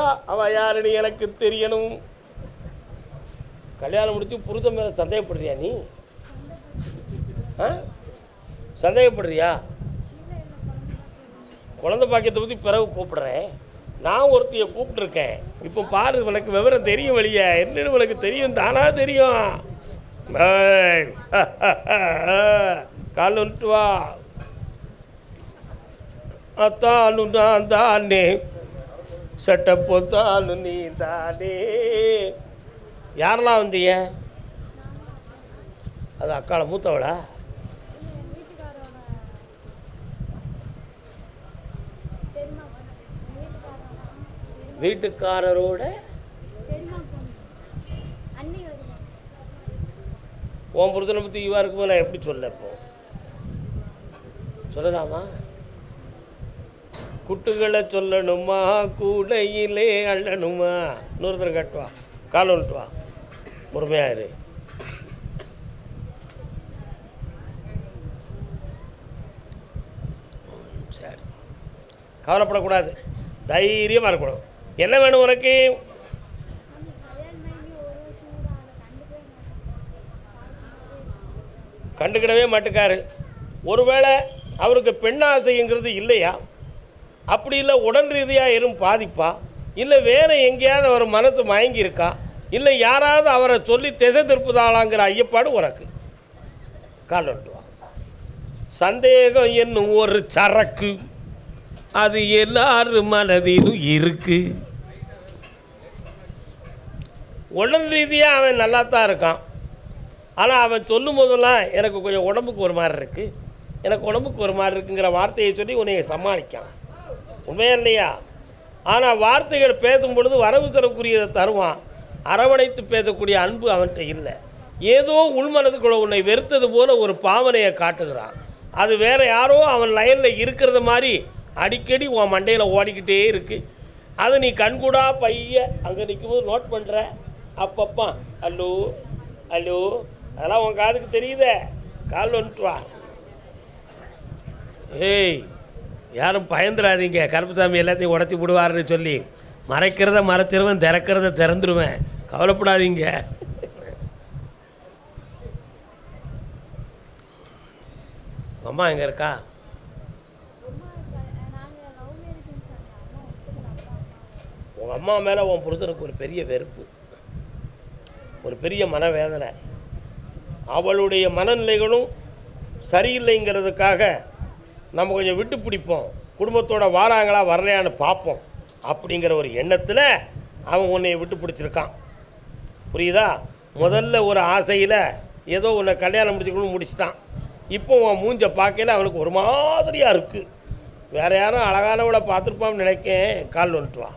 அவ யாருன்னு எனக்கு தெரியணும். கல்யாணம் முடிச்சு புருஷன் மேலே சந்தேகப்படுறியா நீ? ஆ? சந்தேகப்படுறியா? குழந்தை பாக்கியத்தை பற்றி பிறகு கூப்பிடுறேன். நான் ஒருத்தையை கூப்பிட்டுருக்கேன். இப்போ பாரு உனக்கு விவரம் தெரியும் வழியா. என்னன்னு உனக்கு தெரியும் தானா தெரியும். கால் வந்துட்டு வா. அத்தான் நான் தானே சட்டை போத்தாலும் நீ தானே யாரெல்லாம் வந்தீங்க? அது அக்கால மூத்தவளா? வீட்டுக்காரரோட? உன் புருஷனை பற்றி இவா இருக்கும்போது நான் எப்படி சொல்ல இப்போ சொல்லலாமா? குட்டுகளை சொல்லணுமா? கூடையிலே அள்ளணுமா? இன்னொருத்தர் கட்டுவா கால் விட்டுவா பொறுமையாயிரு இரு. சரி. கவலைப்படக்கூடாது. தைரியமாக இருக்கணும். என்ன வேணும் உனக்கு? கண்டுக்கிடவே மாட்டுக்காரு. ஒருவேளை அவருக்கு பெண்ணாசைங்கிறது இல்லையா? அப்படி இல்லை உடல் ரீதியாக எதுவும் பாதிப்பா? இல்லை வேறு எங்கேயாவது அவர் மனசு மயங்கியிருக்கா? இல்லை யாராவது அவரை சொல்லி திசை திருப்புதாளாங்கிற ஐயப்பாடு உனக்கு? காலட்டுவா சந்தேகம் என்னும் ஒரு சரக்கு. அது எல்லார் மனதிலும் இருக்கு. உடல் ரீதியாக அவன் நல்லா தான் இருக்கான். ஆனால் அவன் சொல்லும் போதெல்லாம் எனக்கு கொஞ்சம் உடம்புக்கு ஒரு மாதிரி இருக்குது எனக்கு உடம்புக்கு ஒரு மாதிரி இருக்குங்கிற வார்த்தையை சொல்லி உன்னைய சமாளிக்கான். உண்மையா இல்லையா? ஆனால் வார்த்தைகள் பேசும் பொழுது வரவு தரக்கூடியதை தருவான். அரவணைத்து பேசக்கூடிய அன்பு அவன்கிட்ட இல்லை. ஏதோ உள்மனதுக்குள்ள உன்னை வெறுத்தது போல் ஒரு பாவனையை காட்டுகிறான். அது வேறு யாரோ அவன் லைனில் இருக்கிறது மாதிரி அடிக்கடி உன் மண்டையில் ஓடிக்கிட்டே இருக்குது அதை நீ கண்கூடா பைய அங்கே நிற்கும்போது நோட் பண்ணுற அப்பப்பா ஹலோ ஹலோ. அதெல்லாம் உன் காதுக்கு தெரியுதே. கால் வந்துட்டு வா. ஏய் யாரும் பயந்துடாதீங்க கருப்புசாமி எல்லாத்தையும் உடச்சி விடுவாருன்னு சொல்லி மறைக்கிறத மறைச்சிருவேன் திறக்கிறத திறந்துருவேன். கவலைப்படாதீங்க. அம்மா எங்கே இருக்கா? உங்கள் அம்மா மேலே உன் புருஷனுக்கு ஒரு பெரிய வெறுப்பு. ஒரு பெரிய மனவேதனை. அவளுடைய மனநிலைகளும் சரியில்லைங்கிறதுக்காக நம்ம கொஞ்சம் விட்டு பிடிப்போம். குடும்பத்தோட வாராங்களா வரலையான்னு பார்ப்போம். அப்படிங்கிற ஒரு எண்ணத்தில் அவன் உன்னை விட்டு பிடிச்சிருக்கான். புரியுதா? முதல்ல ஒரு ஆசையில் ஏதோ உன்னை கல்யாணம் முடிச்சுக்கணும்னு முடிச்சிட்டான். இப்போ உன் மூஞ்ச பார்க்கையில அவனுக்கு ஒரு மாதிரியாக இருக்குது வேறு யாரும் அழகானவளை பார்த்துருப்பான்னு நினைக்கேன். கால் வந்துட்டு வா.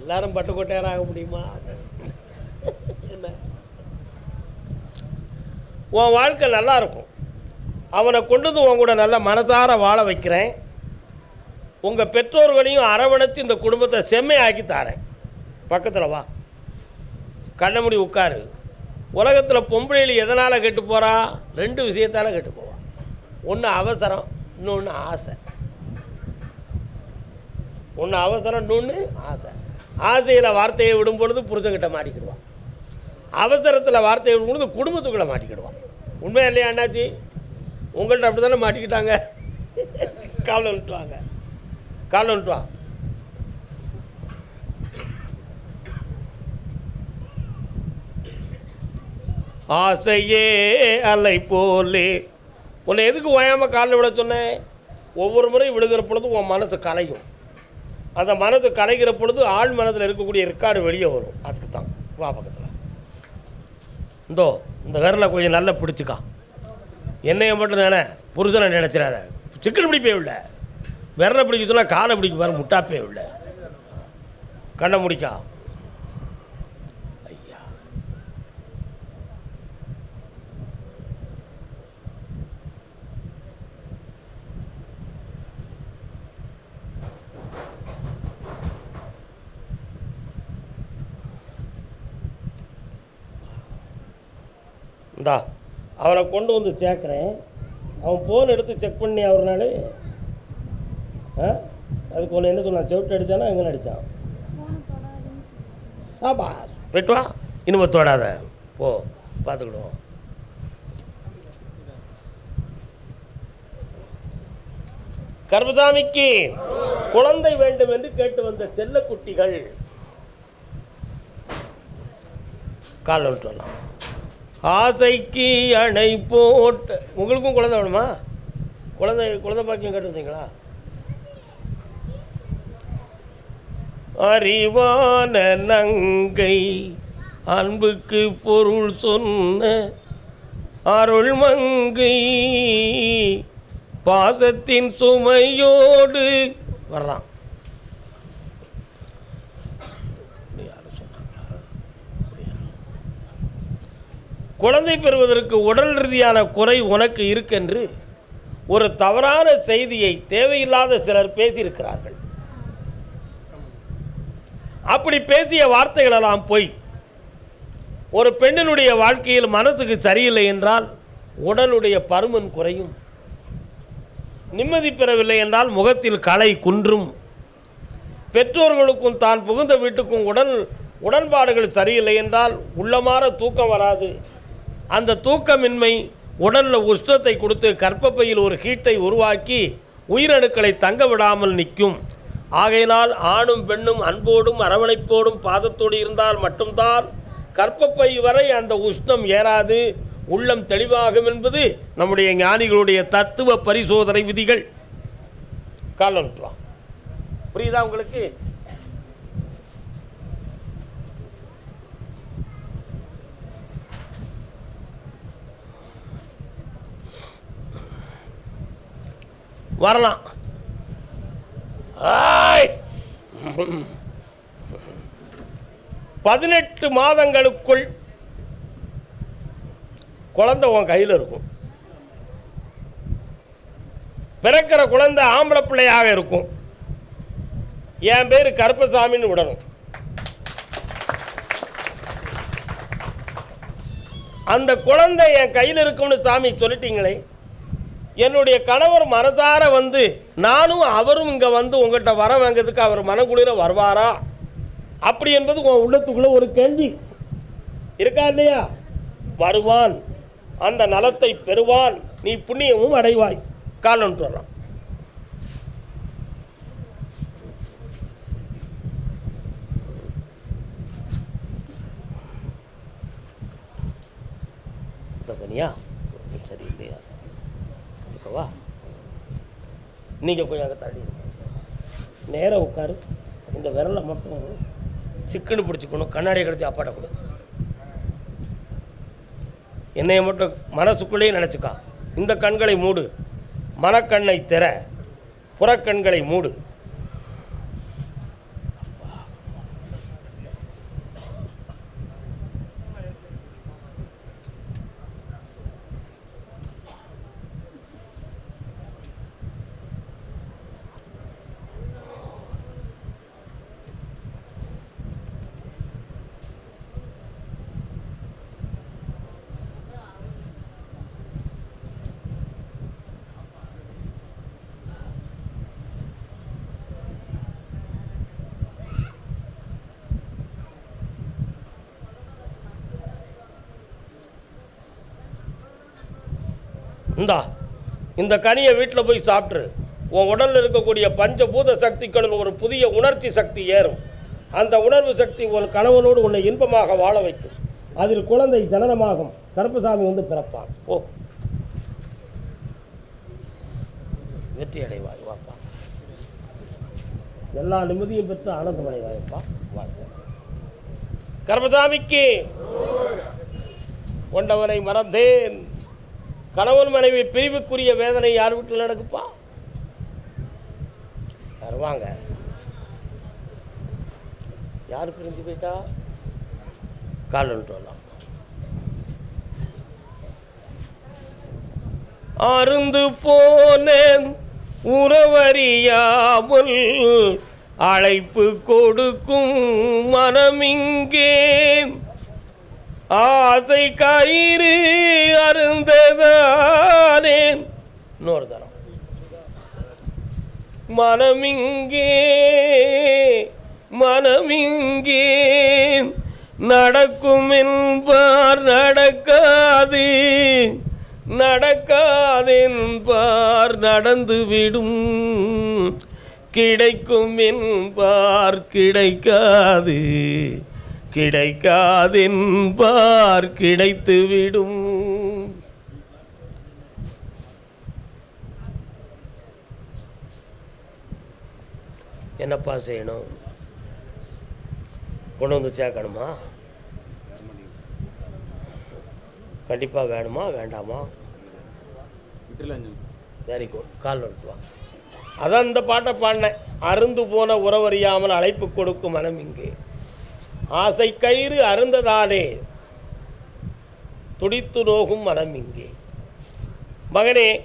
எல்லாரும் பட்டுக்கோட்டையராக முடியுமா? உன் வாழ்க்கை நல்லா இருக்கும். அவனை கொண்டு வந்து உன் கூட நல்லா மனதார வாழ வைக்கிறேன். உங்கள் பெற்றோர்களையும் அரவணைத்து இந்த குடும்பத்தை செம்மையாக்கி தாரேன். பக்கத்தில் வா. கண்ணை மூடி உட்காரு. உலகத்தில் பொம்பளைகள் எதனால் கெட்டு போகிறா ரெண்டு விஷயத்தால் கெட்டு போவான் ஒன்று அவசரம் இன்னொன்று ஆசை. ஒன்று அவசரம் இன்னொன்று ஆசை. ஆசையில் வார்த்தையை விடும் பொழுது புருஷங்கிட்ட மாறிக்கிடுவான் அவசரத்தில் வார்த்தை விடும் குடும்பத்துக்குள்ளே மாட்டிக்கிடுவான். உண்மையா இல்லையா அண்ணாச்சி? உங்கள்கிட்ட அப்படி தானே மாட்டிக்கிட்டாங்க? காலில் விட்டுவாங்க வாங்க. காலில் வந்துட்டு ஆசையே அலை போலே. உன்னை எதுக்கு ஓயாமல் காலில் விட சொன்னேன்? ஒவ்வொரு முறையும் விழுகிற பொழுது உன் மனசு கலையும். அந்த மனது கலைகிற பொழுது ஆள் மனதில் இருக்கக்கூடிய ரெக்கார்டு வெளியே வரும். அதுக்கு தான் வா பக்கத்தில் இந்தோ இந்த விரலை கொஞ்சம் நல்லா பிடிச்சிக்கா. என்னையை மட்டும் தானே புருஷனை நினச்சிடாத. சிக்கன் பிடிப்பே இல்லை விரலை பிடிக்க காலை பிடிக்க பாரு முட்டாப்பே இல்லை கண்ணை முடிக்கா. இந்தா அவரை கொண்டு வந்து சேர்க்குறேன். அவன் ஃபோன் எடுத்து செக் பண்ணி அவர் நாள்? ஆ? அதுக்கு ஒன்று என்ன சொன்னான்? செவிட்டு அடித்தானா எங்கே அடித்தான் சாபா போயிட்டு வா. இனிமே தொடாத. போ பார்த்துக்கிடுவோம் கர்பதாமிக்கு குழந்தை வேண்டும் என்று கேட்டு வந்த செல்லக்குட்டிகள் கால் விட்டுலாம் ஆசைக்கு அணை போட்டு உங்களுக்கும் குழந்தை வேணுமா? குழந்தை குழந்தை பாக்கியம் கேட்டு அறிவான நங்கை அன்புக்கு பொருள் சொன்ன அருள்மங்கை பாசத்தின் சுமையோடு வர்றான். குழந்தை பெறுவதற்கு உடல் ரீதியான குறை உனக்கு இருக்கென்று ஒரு தவறான செய்தியை தேவையில்லாத சிலர் பேசியிருக்கிறார்கள். அப்படி பேசிய வார்த்தைகளெல்லாம் பொய். ஒரு பெண்ணினுடைய வாழ்க்கையில் மனதுக்கு சரியில்லை என்றால் உடலுடைய பருமன் குறையும். நிம்மதி பெறவில்லை என்றால் முகத்தில் களை குன்றும். பெற்றோர்களுக்கும் தான் புகுந்த வீட்டுக்கும் உடல் உடன்பாடுகள் சரியில்லை என்றால் உள்ளமாற தூக்கம் வராது. அந்த தூக்கமின்மை உடலில் உஷ்ணத்தை கொடுத்து கர்ப்பப்பையில் ஒரு ஹீட்டை உருவாக்கி உயிரணுக்களை தங்க விடாமல் நிற்கும். ஆகையினால் ஆணும் பெண்ணும் அன்போடும் அரவணைப்போடும் பாதத்தோடு இருந்தால் மட்டும்தான் கற்பப்பை வரை அந்த உஷ்ணம் ஏறாது. உள்ளம் தெளிவாகும் என்பது நம்முடைய ஞானிகளுடைய தத்துவ பரிசோதனை விதிகள். காலம் புரியுதா உங்களுக்கு? வரலாம். ஆய்! பதினெட்டு மாதங்களுக்குள் குழந்தை உன் கையில் இருக்கும். பிறக்கிற குழந்தை ஆம்பளை பிள்ளையாக இருக்கும். என் பேர் கருப்பசாமின்னு விடணும். அந்த குழந்தை என் கையில் இருக்கும்னு சாமி சொல்லிட்டீங்களே என்னுடைய கணவர் மனதார வந்து நானும் அவரும் இங்கே வந்து உங்கள்கிட்ட வர வாங்கிறதுக்கு அவர் மனக்குளிர வருவாரா? அப்படி என்பது உன் உள்ளத்துக்குள்ள ஒரு கேள்வி. இருக்கா இல்லையா? வருவான். அந்த நலத்தை பெறுவான். நீ புண்ணியமும் அடைவாய். காலன்ட்டு வரலாம் பனியா சரி இல்லையா இருக்கவா நீங்கள் கொஞ்சம் அங்கே தள்ளி நேராக உட்காரு. இந்த விரலை மட்டும் சிக்கன்னு பிடிச்சிக்கணும். கண்ணாடியை கடுத்து அப்பாட்ட கொடு. என்னையை மட்டும் மனசுக்குள்ளேயே நினச்சிக்கா. இந்த கண்களை மூடு. மனக்கண்ணை திற. புறக்கண்களை மூடு. இந்தா இந்த கனியை வீட்டில் போய் சாப்பிட்ரு உன் உடலில் இருக்கக்கூடிய பஞ்சபூத சக்திகளில் ஒரு புதிய உணர்ச்சி சக்தி ஏறும். அந்த உணர்வு சக்தி ஒரு கணவனோடு உன்னை இன்பமாக வாழ வைக்கும். அதில் குழந்தை ஜனனமாகும். கருப்பசாமி வந்து பிறப்பான் ஓ. வெற்றி அடைவாய் வாப்பா எல்லா நிம்மதியும் பெற்று ஆனந்தம் அடைவாய்ப்பா வாழ்க கர்மசாமிக்கு கொண்டவனை மறந்தேன். கணவன் மனைவி பிரிவுக்குரிய வேதனை யார் வீட்டில் நடக்குப்பா? வருவாங்க யார் பிரிஞ்சு போயிட்டா? காலன்ட்டு அருந்து போனேன் உறவறியாமல் அழைப்பு கொடுக்கும் மனமிங்கே ஆசை கயிறு அருந்ததானே இன்னொரு தரம். மனமிங்கே மனமிங்கே நடக்கும் என்பார் நடக்காது. நடக்காதென்பார் நடந்துவிடும். கிடைக்கும் என்பார் கிடைக்காது. கிடைக்காதென்பார் கிடைத்துவிடும் என்னப்பா செய்யணும்? கொண்டு வந்து சேர்க்கணுமா கண்டிப்பாக வேணுமா வேண்டாமா? வெரி குட் கால் வா. அதான் இந்த பாட்டை பாடினேன். அருந்து போன உறவறியாமல் அழைப்பு கொடுக்கும் மனம் இங்கே. ஆசை கயிறு அருந்ததாலே துடித்து நோகும் மனம் இங்கே. மகனே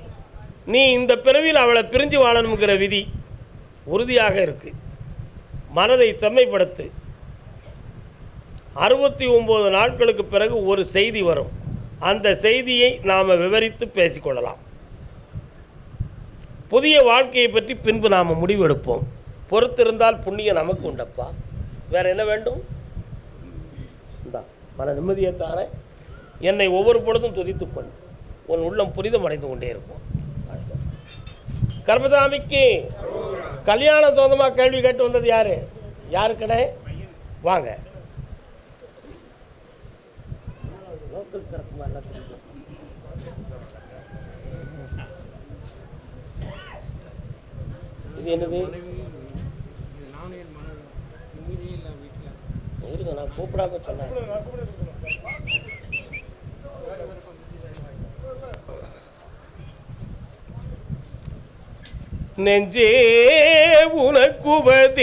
நீ இந்த பிறவியில் அவளை பிரிஞ்சு வாழணுங்கிற விதி உறுதியாக இருக்கு. மனதை செம்மைப்படுத்து. அறுபத்தி ஒம்பது நாட்களுக்கு பிறகு ஒரு செய்தி வரும். அந்த செய்தியை நாம் விவரித்து பேசிக்கொள்ளலாம். புதிய வாழ்க்கையை பற்றி பின்பு நாம் முடிவெடுப்போம். பொறுத்திருந்தால் புண்ணியம் நமக்கு உண்டப்பா. வேற என்ன வேண்டும்? மன நிம்மதியை தார என்னை ஒவ்வொரு பொழுதும் துதித்து கொள். உன் உள்ளம் புரிதம் அடைந்து கொண்டே இருக்கும். கர்மசாமிக்கு கல்யாணம் சொந்தமாக கேள்வி கேட்டு வந்தது யார்? யாரு கடை வாங்க. இது என்னது? இருங்க நான் கூப்பிடாம சொன்னேன். நெஞ்சே உனக்குபதேசமிதே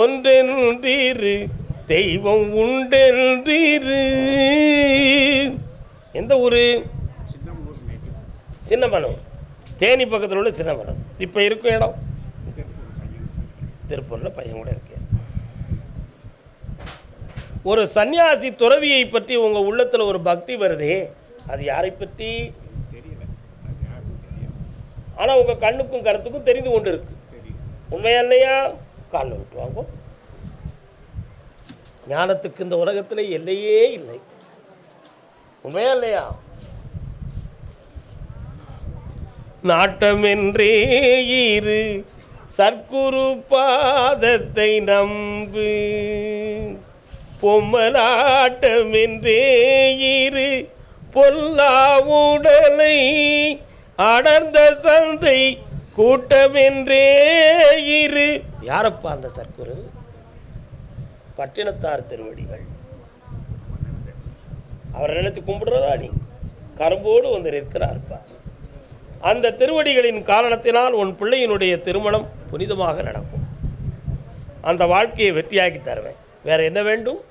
ஒன்றென்றீரு தெய்வம் உண்டென்றீரு. எந்த ஊர்? சின்னமனம் தேனி பக்கத்தில் உள்ள சின்னமனம் இப்போ இருக்கும் இடம்? திருப்பூரில் பையன் கூட இருக்கு. ஒரு சன்னியாசி துறவியை பற்றி உங்கள் உள்ளத்தில் ஒரு பக்தி வருதே அது யாரை பற்றி? ஆனால் உங்கள் கண்ணுக்கும் கருத்துக்கும் தெரிந்து கொண்டு இருக்கு. உண்மையா இல்லையா? காலில் விட்டுவாங்க ஞானத்துக்கு இந்த உலகத்தில் எல்லையே இல்லை. உண்மையா இல்லையா? நாட்டமென்றே இரு சர்க்குரு பாதத்தை நம்பு. பொம்மலாட்டமென்றே இரு பொல்லா உடலை அடர்ந்த சந்தை கூட்டமென்றே இரு. யாரப்பா அந்த சர்க்குரு? பட்டினத்தார் திருவடிகள். அவரை நினைத்து கும்பிடுறதா நீ? கரும்போடு வந்து நிற்கிறார்ப்பா. அந்த திருவடிகளின் காரணத்தினால் உன் பிள்ளையினுடைய திருமணம் புனிதமாக நடக்கும். அந்த வாழ்க்கையை வெற்றியாக்கி தருவேன். வேற என்ன வேண்டும்?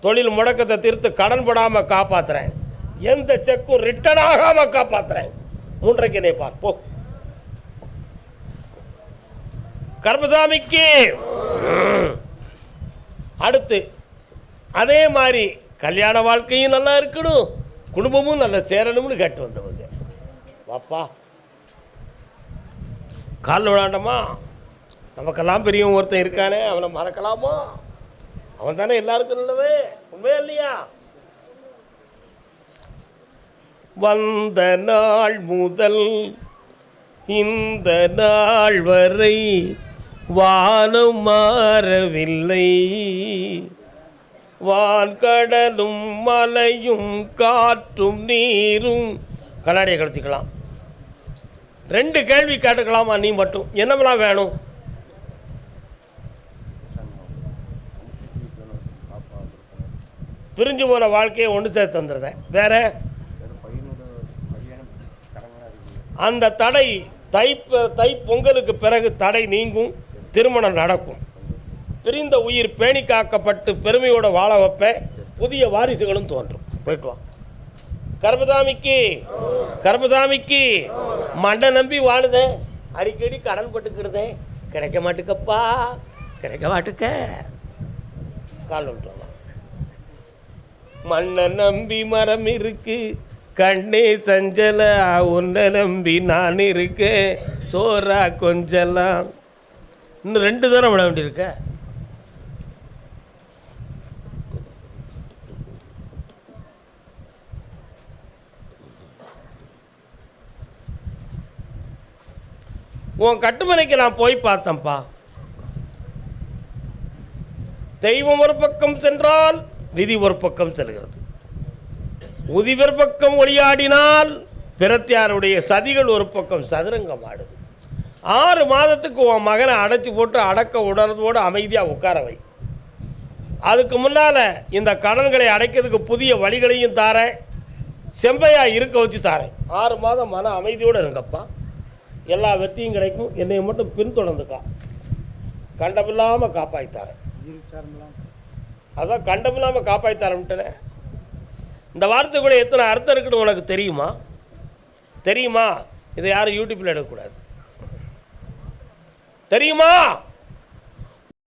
தொழில் முடக்கத்தை தீர்த்து கடன் படாமல் காப்பாற்றுறேன் எந்த செக்கும் ரிட்டர்ன் ஆகாமல் காப்பாற்றுறேன் மூன்றைக்கு என்னை பார்ப்போம் கர்மசாமிக்கு! அடுத்து அதே மாதிரி கல்யாண வாழ்க்கையும் நல்லா இருக்கணும். குடும்பமும் நல்லா சேரணும்னு கேட்டு வந்தவங்க. வாப்பா. கால் விளாண்டமா? நமக்கெல்லாம் பெரியவன் ஒருத்தன் இருக்கானே அவனை மறக்கலாமா? அவன் தானே எல்லாருக்கும் நல்லவே உண்மையா இல்லையா? வந்த நாள் முதல் இந்த நாள் வரை வானம் மாறவில்லை. வான்கடலும் மலையும் காற்றும் நீரும். கண்ணாடியை கழுத்திக்கலாம். ரெண்டு கேள்வி கேட்டுக்கலாமா நீ மட்டும்? என்னமெல்லாம் வேணும்? பிரிஞ்சு போன வாழ்க்கையை ஒன்று சேர்த்து வந்துடுறேன் வேற? அந்த தடை தை தை பொங்கலுக்கு பிறகு தடை நீங்கும் திருமணம் நடக்கும். பிரிந்த உயிர் பேணி காக்கப்பட்டு பெருமையோட வாழ வைப்பேன். புதிய வாரிசுகளும் தோன்றும். போயிட்டு வா கர்பதாமிக்கு மண்டை நம்பி வாழுதே. அடிக்கடி கடன் பட்டுக்கிடுதேன் கிடைக்க மாட்டுக்கப்பா. கிடைக்க மாட்டுக்க. கால் விட்டு மண்ணை நம்பி மரம் இருக்கு. கண்ணே சஞ்சல உன்னை நம்பி நான் இருக்கேன். சோறா கொஞ்சலாம் இன்னும் ரெண்டு தூரம் விட வேண்டியிருக்க. உன் கட்டுமனைக்கு நான் போய் பார்த்தேன்ப்பா. தெய்வம் ஒரு பக்கம் சென்றால் நிதி ஒரு பக்கம் செல்கிறது. உதிவர் பக்கம் ஒளியாடினால் பிரத்தியாருடைய சதிகள் ஒரு பக்கம் சதுரங்கம் ஆடுது ஆறு மாதத்துக்கு உன் மகனை அடைச்சி போட்டு அடக்க உணர்வோடு அமைதியாக உட்கார வை. அதுக்கு முன்னால் இந்த கடன்களை அடைக்கிறதுக்கு புதிய வழிகளையும் தாரேன் செம்பையாக இருக்க வச்சு தாரேன் ஆறு மாதம் மன அமைதியோடு இருங்கப்பா. எல்லா வெற்றியும் கிடைக்கும். என்னை மட்டும் பின்தொடர்ந்துக்கா. கண்டமில்லாமல் காப்பாற்றித்தாரேன் அதான் கண்டமில்லாமல் காப்பாற்றித்தாரன்ட்டனே இந்த வார்த்தை கூட எத்தனை அர்த்தம் இருக்குன்னு உனக்கு தெரியுமா? தெரியுமா? இதை யாரும் யூடியூப்பில் எடுக்கக்கூடாது. தெரியுமா?